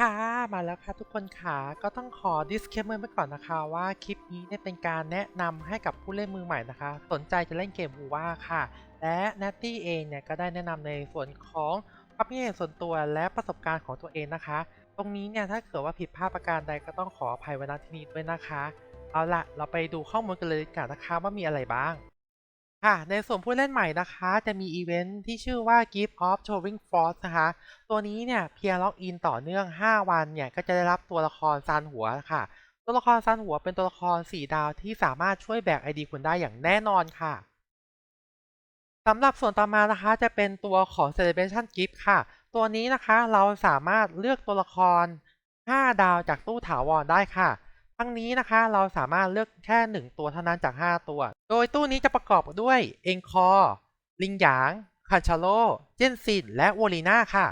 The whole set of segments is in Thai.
ค่ะมาแล้วค่ะทุกคนค่ะก็ต้องขอ disclaimer ไว้ก่อนนะคะว่าคลิปนี้เนี่ยเป็นการแนะนำให้กับผู้เล่นมือใหม่นะคะ สนใจจะเล่นเกมบูว่าค่ะ และนัตตี้เองเนี่ยก็ได้แนะนำในส่วนของความคิดเห็นส่วนตัวและประสบการณ์ของตัวเองนะคะ ตรงนี้เนี่ยถ้าเกิดว่าผิดพลาดประการใดก็ต้องขออภัยไว้ณที่นี้ด้วยนะคะ เอาละเราไปดูข้อมูลกันเลยดีกว่อนนะคะว่ามีอะไรบ้าง ค่ะในส่วนผู้เล่นใหม่นะคะ จะมีอีเวนท์ที่ชื่อว่า Gift of Throwing Force นะคะ ตัวนี้เนี่ยเพียงล็อกอินต่อเนื่อง 5 วันเนี่ย ก็จะได้รับตัวละครซานหัวค่ะ ตัวละครซานหัวเป็นตัวละคร 4 ดาวที่สามารถช่วยแบกไอดีคุณได้อย่างแน่นอนค่ะสำหรับส่วนต่อมานะคะจะเป็นตัวของ Celebration Gift ค่ะ ตัวนี้นะคะเราสามารถเลือกตัวละคร 5 ดาวจากตู้ถาวรได้ค่ะ ทั้งนี้นะคะเราสามารถเลือกแค่ 1 ตัวเท่านั้นจาก 5 ตัว โดยตู้นี้จะประกอบด้วยเองคอร์ลิงหยางคันชาโลเจนซินและวอลีนาค่ะ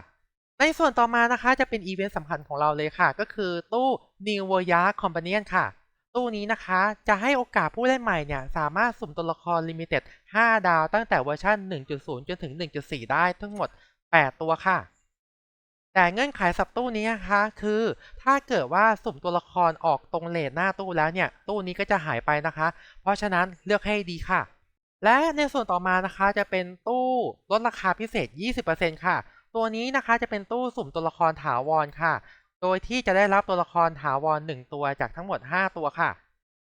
ในส่วนต่อมานะคะจะเป็นอีเวนต์สำคัญของเราเลยค่ะ ก็คือตู้ New w o r y a Companion ค่ะ ตู้นี้นะคะจะให้โอกาสผู้เล่นใหม่เนี่ย สามารถสุ่มตัวละครลิมิเต็ด5ดาวตั้งแต่เวอร์ชัน1.0 จนถึง 1.4 ได้ทั้งหมด 8 ตัวค่ะ แต่เงื่อนไขสับตู้นี้นะคะคือ ถ้าเกิดว่าสุ่มตัวละครออกตรงเลนหน้าตู้แล้วเนี่ย ตู้นี้ก็จะหายไปนะคะ เพราะฉะนั้นเลือกให้ดีค่ะ และในส่วนต่อมานะคะจะเป็นตู้ลดราคาพิเศษ 20%ค่ะ ตัวนี้นะคะจะเป็นตู้สุ่มตัวละครถาวรค่ะ โดยที่จะได้รับตัวละครถาวร 1 ตัวจากทั้งหมด 5 ตัวค่ะ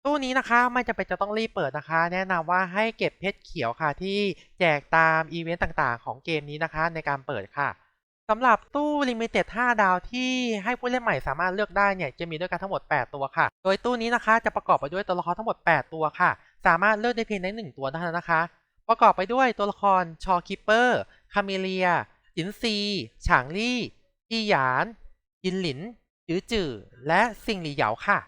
ตู้นี้นะคะไม่จำเป็นจะต้องรีบเปิดนะคะ แนะนำว่าให้เก็บเพชรเขียวค่ะที่แจกตามอีเวนต์ต่างๆ ของเกมนี้นะคะในการเปิดค่ะ สำหรับตู้ Limited 5 ดาวที่ให้ผู้เล่นใหม่สามารถเลือกได้เนี่ยจะมีด้วยกันทั้งหมด 8 ตัวค่ะ โดยตู้นี้นะคะจะประกอบไปด้วยตัวละครทั้งหมด 8 ตัวค่ะ สามารถเลือกได้เพียงได้ 1 ตัวเท่านั้นนะคะ ประกอบไปด้วยตัวละครชอคิปเปอร์คาเมเลียจินซีฉางลี่อีหยาน ยินหลินจือจือและซิงหลี่เหยาค่ะ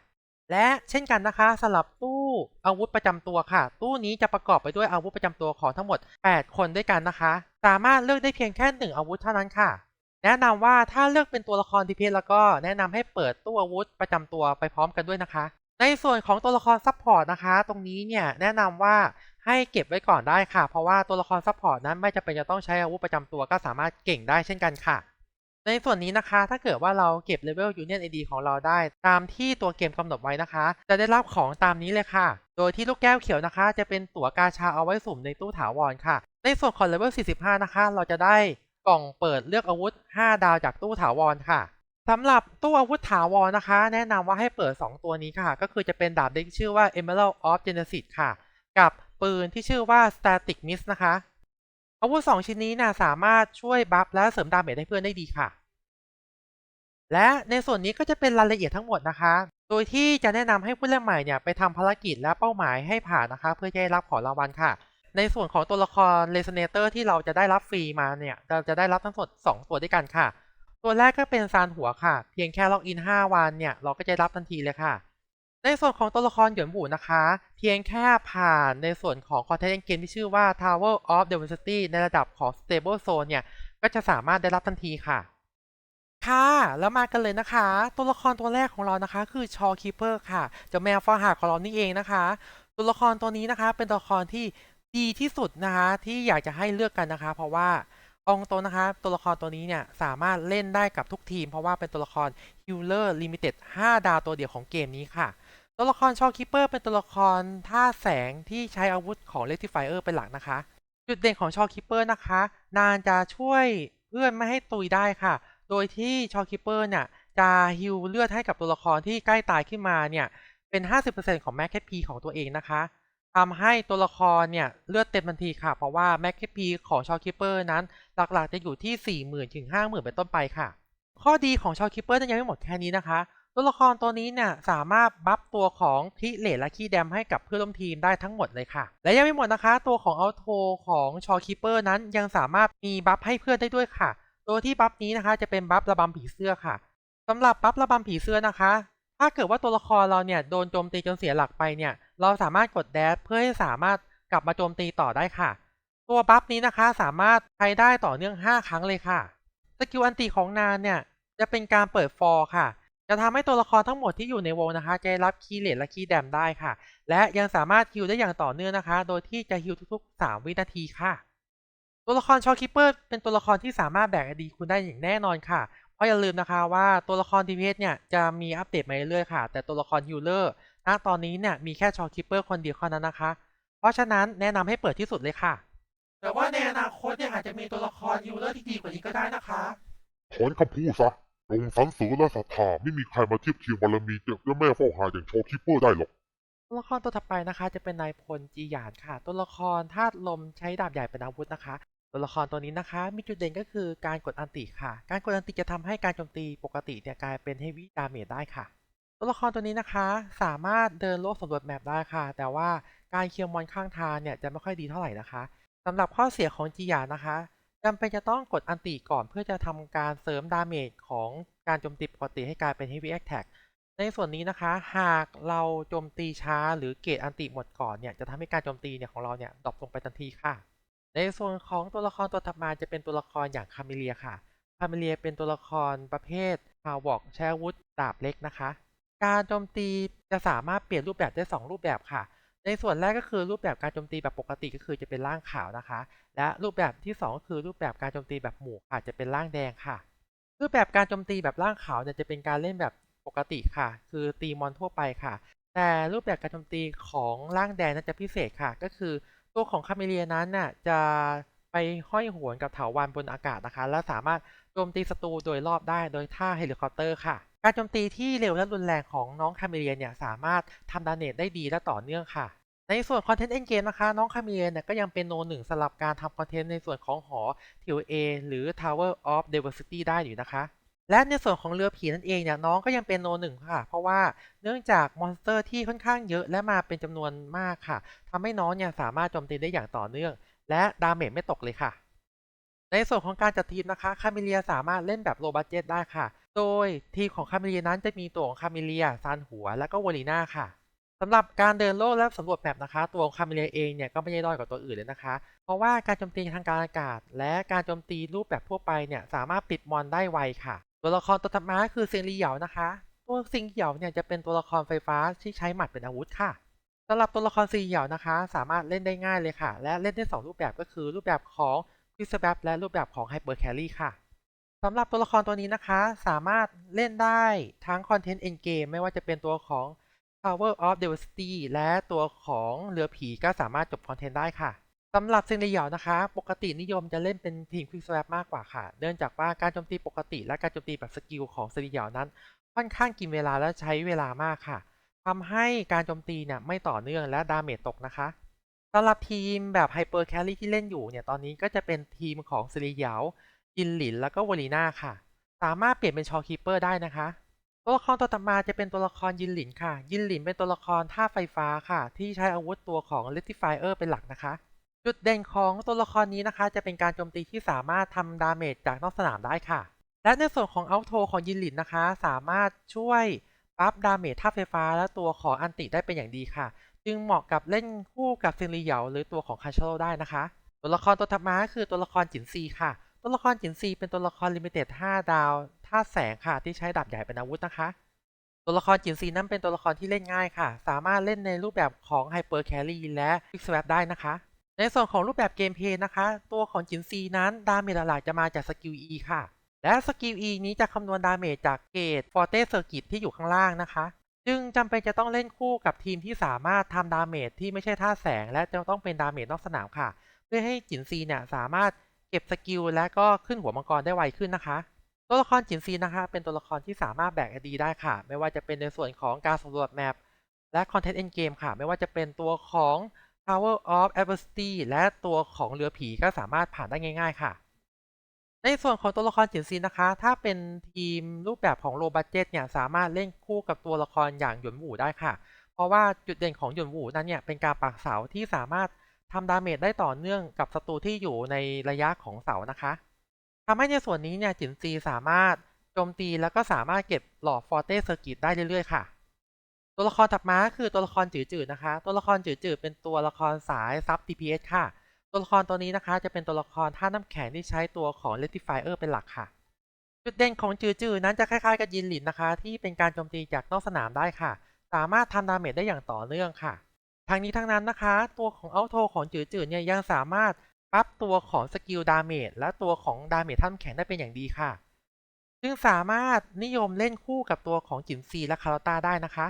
และเช่นกันนะคะสำหรับตู้อาวุธประจำตัวค่ะ ตู้นี้จะประกอบไปด้วยอาวุธประจำตัวของทั้งหมด 8 คนด้วยกันนะคะ สามารถเลือกได้เพียงแค่ 1 อาวุธเท่านั้นค่ะ แนะนำว่าถ้าเลือกเป็นตัวละครทีเพีแล้วก็แนะนำให้เปิดตู้อาวุธประจำตัวไปพร้อมกันด้วยนะคะ ในส่วนของตัวละครซัพพอร์ตนะคะ ตรงนี้เนี่ยแนะนำว่าให้เก็บไว้ก่อนได้ค่ะ เพราะว่าตัวละครซัพพอร์ตนั้นไม่จำเป็นจะต้องใช้อาวุธประจำตัวก็สามารถเก่งได้เช่นกันค่ะ ในส่วนนี้นะคะถ้าเกิดว่าเราเก็บเลเวล Union ID ของเราได้ ตามที่ตัวเกมกำหนดไว้นะคะ จะได้รับของตามนี้เลยค่ะ โดยที่ลูกแก้วเขียวนะคะ จะเป็นตั๋วกาชาเอาไว้สุ่มในตู้ถาวรค่ะ ในส่วนของเลเวล45 นะคะ เราจะได้ กล่องเปิดเลือกอาวุธ 5 ดาวจากตู้ถาวรค่ะสำหรับตู้อาวุธถาวรนะคะ แนะนำว่าให้เปิด 2 ตัวนี้ค่ะ ก็คือจะเป็นดาบที่ชื่อว่า Emerald of Genesis ค่ะ กับปืนที่ชื่อว่า Static Mist นะคะ อาวุธ 2 ชิ้นนี้นะสามารถช่วยบัฟและเสริมดาเมจให้เพื่อนได้ดีค่ะ และในส่วนนี้ก็จะเป็นรายละเอียดทั้งหมดนะคะ โดยที่จะแนะนำให้ผู้เล่นใหม่เนี่ยไปทำภารกิจและเป้าหมายให้ผ่านนะคะ เพื่อจะได้รับของรางวัลค่ะ ในส่วนของตัวละคร r e s o n a t o r ที่เราจะได้รับฟรีมาเนี่ย เราจะได้รับทั้งหมด2ตัวด้วยกันค่ะ ตัวแรกก็เป็นซานหัวค่ะ เพียงแค่ล็อกอิน 5 วันเนี่ย เราก็จะรับทันทีเลยค่ะ ในส่วนของตัวละครหยวนบูนะคะ เพียงแค่ผ่านในส่วนของคอนเทนต์เกมที่ชื่อว่า Tower of Diversity ในระดับของ Stable Zone เนี่ย ก็จะสามารถได้รับทันทีค่ะ ค่ะ แล้วมากันเลยนะคะ ตัวละครตัวแรกของเรานะคะ คือชอคีเปอร์ค่ะเจ้าแมวฟาหาของเรานี่เองนะคะ ตัวละครตัวนี้นะคะ เป็นตัวละครที่ ดีที่สุดนะคะที่อยากจะให้เลือกกันนะคะ เพราะว่าองตัวนะคะตัวละครตัวนี้เนี่ยสามารถเล่นได้กับทุกทีม เพราะว่าเป็นตัวละคร Healer Limited 5ดาวตัวเดียวของเกมนี้ค่ะ ตัวละครชอคิปเปอร์เป็นตัวละครท่าแสงที่ใช้อาวุธของ Rectifier เป็นหลักนะคะ จุดเด่นของชอคิปเปอร์นะคะ นานจะช่วยเพื่อนไม่ให้ตุยได้ค่ะ โดยที่ชอคิปเปอร์เนี่ยจะฮิลเลือดให้กับตัวละครที่ใกล้ตายขึ้นมาเนี่ยเป็น 50%ของแม็กแคพีของตัวเองนะคะ ทำให้ตัวละครเนี่ยเลือดเต็มทันทีค่ะ เพราะว่าแม็กแคพีของชอคิปเปอร์นั้น หลักๆจะอยู่ที่ 40,000 ถึง 50,000 เป็นต้นไปค่ะ ข้อดีของชอคิปเปอร์ยังไม่หมดแค่นี้นะคะ ตัวละครตัวนี้เนี่ยสามารถบัฟตัวของคิเลตและคีแดมให้กับเพื่อนร่วมทีมได้ทั้งหมดเลยค่ะ และยังไม่หมดนะคะ ตัวของอัลโทของชอคิปเปอร์นั้นยังสามารถมีบัฟให้เพื่อนได้ด้วยค่ะโดยที่บัฟนี้นะคะจะเป็นบัฟระบำผีเสื้อค่ะสำหรับบัฟระบำผีเสื้อนะคะ ถ้าเกิดว่าตัวละครเราเนี่ยโดนโจมตีจนเสียหลักไปเนี่ย เราสามารถกดแดชเพื่อให้สามารถกลับมาโจมตีต่อได้ค่ะ ตัวบัฟนี้นะคะสามารถใช้ได้ต่อเนื่อง 5 ครั้งเลยค่ะ สกิลอันติของนานเนี่ย จะเป็นการเปิดฟอร์ค่ะ จะทำให้ตัวละครทั้งหมดที่อยู่ในวงนะคะจะได้รับคีย์เลทและคีย์แดมได้ค่ะ และยังสามารถฮิลได้อย่างต่อเนื่องนะคะ โดยที่จะฮิลทุกๆ 3 วินาทีค่ะ ตัวละครชอคิปเปอร์เป็นตัวละครที่สามารถแบกอดีคุณได้อย่างแน่นอนค่ะเพราะอย่าลืมนะคะว่าตัวละคร DPS เนี่ยจะมีอัปเดตมาเรื่อยๆค่ะ แต่ตัวละครฮิลเลอร์ ณตอนนี้เนี่ยมีแค่ชอคิปเปอร์คนเดียวเท่านั้นนะคะ เพราะฉะนั้นแนะนำให้เปิดที่สุดเลยค่ะ แต่ว่าในอนาคตเนี่ยอาจจะมีตัวละครฮิลเลอร์ที่ดีกว่านี้ก็ได้นะคะถอนคำพูดซะลงสันเสริญและศรัทธาไม่มีใครมาเทียบเทียมบารมีเจ้าแม่เฝ้าหาอย่างโชว์คิปเปอร์ได้หรอกตัวละครตัวถัดไปนะคะ จะเป็นนายพลจีหยานค่ะ ตัวละครธาตุลมใช้ดาบใหญ่เป็นอาวุธนะคะ ตัวละครตัวนี้นะคะ มีจุดเด่นก็คือการกดอันติค่ะ การกดอันติจะทำให้การโจมตีปกติเนี่ยกลายเป็นเฮฟวี่ดาเมจได้ค่ะ ตัวละครตัวนี้นะคะสามารถเดินโลกสำรวจแมปได้ค่ะ แต่ว่าการเคลียร์มอนข้างทางเนี่ยจะไม่ค่อยดีเท่าไหร่นะคะสำหรับข้อเสียของจียานะคะจำเป็นจะต้องกดอันติก่อนเพื่อจะทำการเสริมดาเมจของการโจมตีปกติให้กลายเป็นเฮฟวี่แอคแท็กในส่วนนี้นะคะ หากเราโจมตีช้าหรือเกรดอันติหมดก่อนเนี่ยจะทำให้การโจมตีเนี่ยของเราเนี่ยดรอปลงไปทันทีค่ะ ในส่วนของตัวละครตัวถัดมาจะเป็นตัวละครอย่างคาเมเลียค่ะคาเมเลียเป็นตัวละครประเภทพาวอกใช้อาวุธดาบเล็กนะคะ การโจมตีจะสามารถเปลี่ยนรูปแบบได้ 2 รูปแบบค่ะ ในส่วนแรกก็คือรูปแบบการโจมตีแบบปกติก็คือจะเป็นร่างขาวนะคะ และรูปแบบที่ 2 ก็คือรูปแบบการโจมตีแบบหมู่ค่ะจะเป็นร่างแดงค่ะ รูปแบบการโจมตีแบบร่างขาวเนี่ยจะเป็นการเล่นแบบปกติค่ะ คือตีมอนทั่วไปค่ะ แต่รูปแบบการโจมตีของร่างแดงนั้นจะพิเศษค่ะ ก็คือตัวของคาเมเลียนั้นน่ะจะไปห้อยหวนกับเถาวัลย์บนอากาศนะคะ และสามารถโจมตีศัตรูโดยรอบได้โดยท่าเฮลิคอปเตอร์ค่ะ การโจมตีที่เร็วและรุนแรงของน้องคาเมเลียนเนี่ยสามารถทำดาเมจได้ดีและต่อเนื่องค่ะ ในส่วนคอนเทนต์เอ็นเกมนะคะ น้องคาเมเลียเนี่ยก็ยังเป็นโนหนึ่งสำหรับการทำคอนเทนต์ในส่วนของหอ TOA หรือ Tower of Diversity ได้อยู่นะคะและในส่วนของเรือผีนั่นเองเนี่ยน้องก็ยังเป็นโนหนึ่งค่ะ เพราะว่าเนื่องจากมอนสเตอร์ที่ค่อนข้างเยอะและมาเป็นจำนวนมากค่ะทำให้น้องเนี่ยสามารถโจมตีได้อย่างต่อเนื่อง และดาเมจไม่ตกเลยค่ะ ในส่วนของการจัดทีมนะคะคาเมเลียสามารถเล่นแบบโลบั d เจ t ได้ค่ะ โดยทีมของคาเมเลียนั้นจะมีตัวของคาเมเลียซานหัว และก็วอลีน่าค่ะสำหรับการเดินโลกและสำรวจแมปนะคะ ตัวของคาเมเลียเองเนี่ยก็ไม่ได้ด้อยกว่าตัวอื่นเลยนะคะ เพราะว่าการโจมตีทางการอากาศ และการโจมตีรูปแบบทั่วไปเนี่ยสามารถปิดมอนได้ไวค่ะ ตัวละครตัวถัดมาคือเซียงลีเหยานะคะ ตัวซิงเหยาเนี่ยจะเป็นตัวละครไฟฟ้าที่ใช้หมัดเป็นอาวุธค่ะสำหรับตัวละครซีเหยานะคะ สามารถเล่นได้ง่ายเลยค่ะ และเล่นได้ 2 รูปแบบก็คือรูปแบบของควิสแบและรูปแบบของไฮเปอร์แครี่ค่ะ สำหรับตัวละครตัวนี้นะคะ สามารถเล่นได้ทั้งคอนเทนต์เอนเกมไม่ว่าจะเป็นตัวของ Power of Diversity และตัวของเรือผีก็สามารถจบคอนเทนต์ได้ค่ะสำหรับเซนเรียลนะคะ ปกตินิยมจะเล่นเป็นทีมควิกสแวปมากกว่าค่ะ เนื่องจากว่าการโจมตีปกติ และการโจมตีแบบสกิลของเซนเรียลนั้น ค่อนข้างกินเวลาและใช้เวลามากค่ะทำให้การโจมตีเนี่ยไม่ต่อเนื่องและดาเมจตกนะคะสำหรับทีมแบบไฮเปอร์แคลรี่ที่เล่นอยู่เนี่ยตอนนี้ก็จะเป็นทีมของเซนเรียล จินหลินแล้วก็วอลีน่าค่ะ สามารถเปลี่ยนเป็นชอคีเปอร์ได้นะคะ ตัวละครตัวต่อมาจะเป็นตัวละครยินหลินค่ะ ยินหลินเป็นตัวละครท่าไฟฟ้าค่ะ ที่ใช้อาวุธตัวของ Rectifier เป็นหลักนะคะ จุดเด่นของตัวละครนี้นะคะ จะเป็นการโจมตีที่สามารถทำดาเมจจากนอกสนามได้ค่ะ และในส่วนของอัลโทของยินหลินนะคะ สามารถช่วยบัฟดาเมจท่าไฟฟ้า และตัวของอันติได้เป็นอย่างดีค่ะ จึงเหมาะกับเล่นคู่กับเซนรีเหยาหรือตัวของคาชโรได้นะคะ ตัวละครตัวถัดมาคือตัวละครจินซีค่ะ ตัวละครจินซีเป็นตัวละครลิมิเต็ด5ดาวธาตุแสงค่ะที่ใช้ดาบใหญ่เป็นอาวุธนะคะ ตัวละครจินซีนั้นเป็นตัวละครที่เล่นง่ายค่ะ สามารถเล่นในรูปแบบของไฮเปอร์แครี่และฟิกสแวปได้นะคะ ในส่วนของรูปแบบเกมเพลย์นะคะ ตัวของจินซีนั้นดาเมจหลักๆจะมาจากสกิล E ค่ะ และสกิล E นี้จะคำนวณดาเมจจากเกตฟอร์เตสเซอร์กิตที่อยู่ข้างล่างนะคะ จึงจำเป็นจะต้องเล่นคู่กับทีมที่สามารถทำดาเมจที่ไม่ใช่ท่าแสง และจะต้องเป็นดาเมจนอกสนามค่ะ เพื่อให้จินซีเนี่ยสามารถ เก็บสกิลและก็ขึ้นหัวมังกรได้ไวขึ้นนะคะ ตัวละครจินซีนะคะ เป็นตัวละครที่สามารถแบกอดีได้ค่ะ ไม่ว่าจะเป็นในส่วนของการสำรวจแมปและคอนเทนต์เอนเกมค่ะ ไม่ว่าจะเป็นตัวของ Power of Adversity และตัวของเรือผีก็สามารถผ่านได้ง่าย ๆ ค่ะ ในส่วนของตัวละครจินซีนะคะ ถ้าเป็นทีมรูปแบบของโลบั d เจ t เนี่ยสามารถเล่นคู่กับตัวละครอย่างหยวนหวูได้ค่ะ เพราะว่าจุดเด่นของหยวนหวูนั้นเนี่ยเป็นการปักเสาที่สามารถ ทำดาเมจได้ต่อเนื่องกับศัตรูที่อยู่ในระยะของเสานะคะทำให้ในส่วนนี้เนี่ยจินซีสามารถโจมตีแล้วก็สามารถเก็บหลอดฟอร์เตสเซอร์กิตได้เรื่อยๆค่ะ ตัวละครถัดมาคือตัวละครจืดๆนะคะ ตัวละครจืดๆเป็นตัวละครสายซับ DPS ค่ะ ตัวละครตัวนี้นะคะ จะเป็นตัวละครท่าน้ำแข็งที่ใช้ตัวของ Rectifier เป็นหลักค่ะ จุดเด่นของจืดๆนั้นจะคล้ายๆกับยินหลินนะคะ ที่เป็นการโจมตีจากนอกสนามได้ค่ะ สามารถทำดาเมจได้อย่างต่อเนื่องค่ะ ทางนี้ทั้งนั้นนะคะ ตัวของเอัลโทของจืดๆเนี่ยยังสามารถปรับตัวของสกิลดาเมจและตัวของดาเมจท่าน้ำแข็งได้เป็นอย่างดีค่ะ ซึ่งสามารถนิยมเล่นคู่กับตัวของจินซีและคาร์ลตาได้นะคะ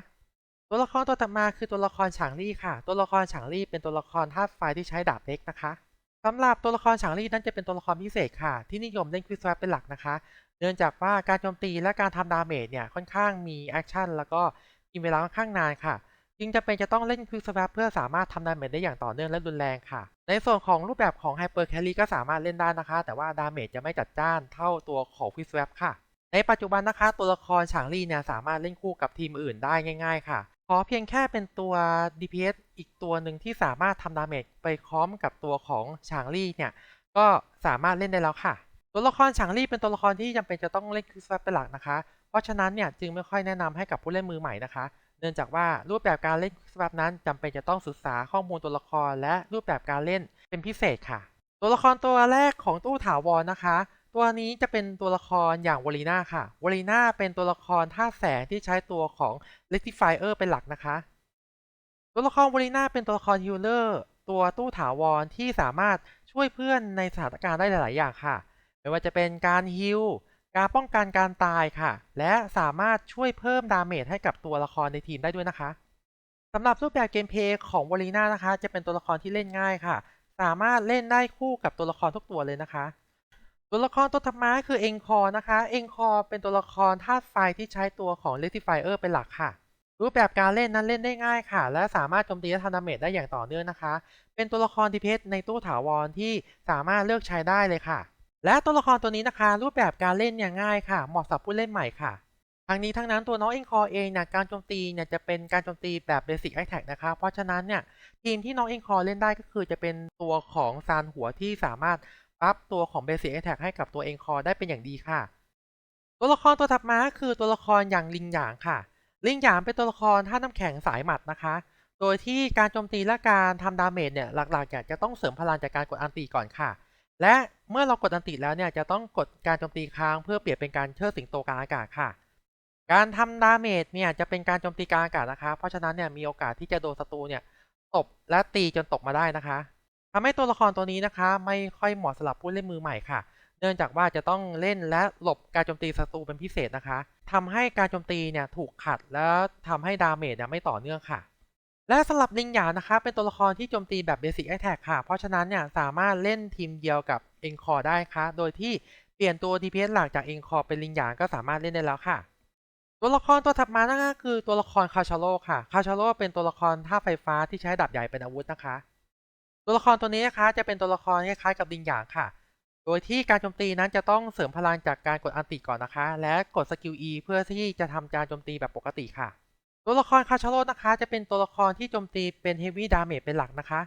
ตัวละครตัวถัดมาคือตัวละครฉางลี่ค่ะ ตัวละครฉางลี่เป็นตัวละครธาตุไฟที่ใช้ดาบเล็กนะคะสำหรับตัวละครฉางลี่นั้นจะเป็นตัวละครพิเศษค่ะ ที่นิยมเล่นควิสแวปเป็นหลักนะคะ เนื่องจากว่าการโจมตีและการทำดาเมจเนี่ยค่อนข้างมีแอคชั่นแล้วก็กินเวลาค่อนข้างนานค่ะ จึงจะเป็นจะต้องเล่นควิกสว a ปเพื่อสามารถทำดาเมจได้อย่างต่อเนื่องและรุนแรงค่ะ ในส่วนของรูปแบบของไฮเปอร์แคล y ก็สามารถเล่นได้นะคะ แต่ว่าดาเมจจะไม่จัดจ้านเท่าตัวของควิกสว a ปค่ะ ในปัจจุบันนะคะตัวละครฉางลี่เนี่ยสามารถเล่นคู่กับทีมอื่นได้ง่าย ๆ ค่ะ ขอเพียงแค่เป็นตัว DPS อีกตัวหนึ่งที่สามารถทำดาเมจไปพร้อมกับตัวของฉางลี่เนี่ยก็สามารถเล่นได้แล้วค่ะ ตัวละครฉางลี่เป็นตัวละครที่จำเป็นจะต้องเล่นควิกสวปเป็นหลักนะคะ เพราะฉะนั้นเนี่ยจึงไม่ค่อยแนะนำให้กับผู้เล่นมือใหม่นะคะ เนื่องจากว่ารูปแบบการเล่นสวับนั้นจำเป็นจะต้องศึกษาข้อมูลตัวละคร และรูปแบบการเล่นเป็นพิเศษค่ะ ตัวละครตัวแรกของตู้ถาวรนะคะ ตัวนี้จะเป็นตัวละครอย่างวอลีนาค่ะวอลีนาเป็นตัวละครท่าแสงที่ใช้ตัวของ Rectifier เป็นหลักนะคะ ตัวละครวอลีนาเป็นตัวละครฮิลเลอร์ตัวตู้ถาวรที่สามารถช่วยเพื่อนในสถานการณ์ได้หลาย ๆ อย่างค่ะ ไม่ว่าจะเป็นการฮิล การป้องกันการตายค่ะ และสามารถช่วยเพิ่มดาเมจให้กับตัวละครในทีมได้ด้วยนะคะสำหรับรูปแบบเกมเพลย์ของวอลีนานะคะ จะเป็นตัวละครที่เล่นง่ายค่ะ สามารถเล่นได้คู่กับตัวละครทุกตัวเลยนะคะ ตัวละครตัวถัดมาคือเอ็งคอนะคะ เอ็งคอเป็นตัวละครธาตุไฟที่ใช้ตัวของ Rectifier เป็นหลักค่ะ รูปแบบการเล่นนั้นเล่นได้ง่ายค่ะ และสามารถโจมตีและทำดาเมจได้อย่างต่อเนื่องนะคะ เป็นตัวละครดีเพสในตู้ถาวรที่สามารถเลือกใช้ได้เลยค่ะ และตัวละครตัวนี้นะคะ รูปแบบการเล่นอย่างง่ายค่ะ เหมาะสำหรับผู้เล่นใหม่ค่ะทั้งนี้ทั้งนั้นตัวน้องเอ็งคอเองเนี่ยการโจมตีเนี่ยจะเป็นการโจมตีแบบเบสิกแอแท็กนะคะเพราะฉะนั้นเนี่ยทีมที่น้องเอ็งคอเล่นได้ก็คือจะเป็นตัวของซานหัวที่สามารถอัพตัวของเบสิกแอแท็กให้กับตัวเอ็งคอได้เป็นอย่างดีค่ะ ตัวละครตัวถัดมาคือตัวละครอย่างลิงหยางค่ะ ลิงหยางเป็นตัวละครท่าตุน้ำแข็งสายหมัดนะคะ โดยที่การโจมตีและการทำดาเมจเนี่ยหลักๆเนี่จะต้องเสริมพลังจากการกดอันตีก่อนค่ะ และเมื่อเรากดอันติแล้วเนี่ยจะต้องกดการโจมตีค้างเพื่อเปลี่ยนเป็นการเชิดสิงโตกลางอากาศค่ะ การทำดาเมจเนี่ยจะเป็นการโจมตีกลางอากาศนะคะ เพราะฉะนั้นเนี่ยมีโอกาสที่จะโดนศัตรูเนี่ยตบและตีจนตกมาได้นะคะทำให้ตัวละครตัวนี้นะคะ ไม่ค่อยเหมาะสำหรับผู้เล่นมือใหม่ค่ะ เนื่องจากว่าจะต้องเล่นและหลบการโจมตีศัตรูเป็นพิเศษนะคะทำให้การโจมตีเนี่ยถูกขัดแล้วทำให้ดาเมจเนี่ยไม่ต่อเนื่องค่ะ และสำหรับลิงหยางนะคะเป็นตัวละครที่โจมตีแบบเบสิกแอ t แทกค่ะ เพราะฉะนั้นเนี่ยสามารถเล่นทีมเดียวกับเอ็งคอได้ค่ะ โดยที่เปลี่ยนตัว DPS หลักจากเอ็งคอเป็นลิงหยางก็สามารถเล่นได้แล้วค่ะ ตัวละครตัวถัดมานะคะคือตัวละครคาชาโร่ค่ะ คาชาโร่เป็นตัวละครท่าไฟฟ้าที่ใช้ดาบใหญ่เป็นอาวุธนะคะ ตัวละครตัวนี้นะคะจะเป็นตัวละครคล้ายๆกับลิงหยางค่ะ โดยที่การโจมตีนั้นจะต้องเสริมพลังจากการกดอันติก่อนนะคะ และกดสกิล E เพื่อที่จะทำการโจมตีแบบปกติค่ะ ตัวละครคาชาโร่นะคะ จะเป็นตัวละครที่โจมตีเป็นเฮฟวี่ดาเมจเป็นหลักนะคะ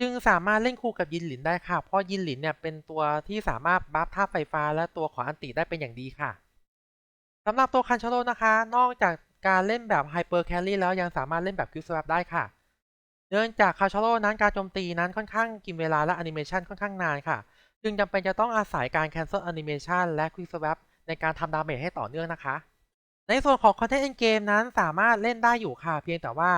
จึงสามารถเล่นคู่กับยินหลินได้ค่ะ เพราะยินหลินเนี่ยเป็นตัวที่สามารถบัฟท่าไฟฟ้าและตัวของอันติได้เป็นอย่างดีค่ะสำหรับตัวคันชโรนะคะ นอกจากการเล่นแบบไฮเปอร์แคลรี่แล้วยังสามารถเล่นแบบคิวสว a ได้ค่ะ เนื่องจากคาชาโร่นั้นการโจมตีนั้นค่อนข้างกินเวลาและแอนิเมชันค่อนข้างนานค่ะ จึงจำเป็นจะต้องอาศัยการ cancel animation และ quick swap ในการทำดาเมจให้ต่อเนื่องนะคะ ในส่วนของ content end game นั้นสามารถเล่นได้อยู่ค่ะ เพียงแต่ว่า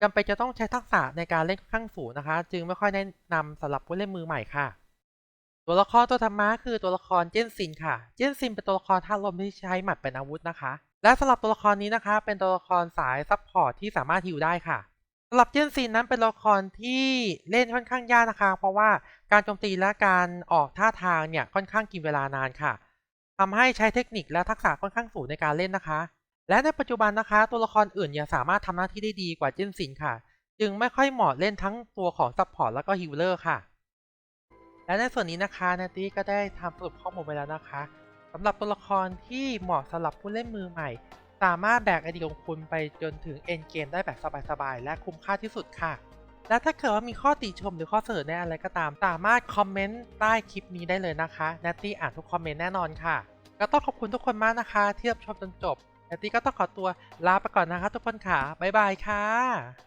จำเป็นจะต้องใช้ทักษะในการเล่นค่อนข้างสูงนะคะ จึงไม่ค่อยแนะนำสำหรับผู้เล่นมือใหม่ค่ะ ตัวละครตัวธรรมะคือตัวละครเจนซินค่ะ เจนซินเป็นตัวละครท่าลมที่ใช้หมัดเป็นอาวุธนะคะ และสำหรับตัวละครนี้นะคะ เป็นตัวละครสายซัพพอร์ตที่สามารถฮิวได้ค่ะสำหรับเจนซินนั้นเป็นตัวละครที่เล่นค่อนข้างยากนะคะ เพราะว่าการโจมตีและการออกท่าทางเนี่ยค่อนข้างกินเวลานานค่ะ ทำให้ใช้เทคนิคและทักษะค่อนข้างสูงในการเล่นนะคะ และในปัจจุบันนะคะ ตัวละครอื่นยังสามารถทำหน้าที่ได้ดีกว่าเจนซินค่ะ จึงไม่ค่อยเหมาะเล่นทั้งตัวของซัพพอร์ตแล้วก็ฮิลเลอร์ค่ะ และในส่วนนี้นะคะนาตี้ก็ได้ทำสรุปข้อมูลไปแล้วนะคะสำหรับตัวละครที่เหมาะสำหรับผู้เล่นมือใหม่ สามารถแบกไอเดียของคุณไปจนถึงเอ็นเกมได้แบบสบายๆ และคุ้มค่าที่สุดค่ะ และถ้าเกิดว่ามีข้อติชมหรือข้อเสนอแนะอะไรก็ตาม สามารถคอมเมนต์ใต้คลิปนี้ได้เลยนะคะแนตตี้อ่านทุกคอมเมนต์แน่นอนค่ะก็ต้องขอบคุณทุกคนมากนะคะ ที่รับชมจนจบแนตตี้ก็ต้องขอตัวลาไปก่อนนะคะ ทุกคนค่ะบ๊ายบายค่ะ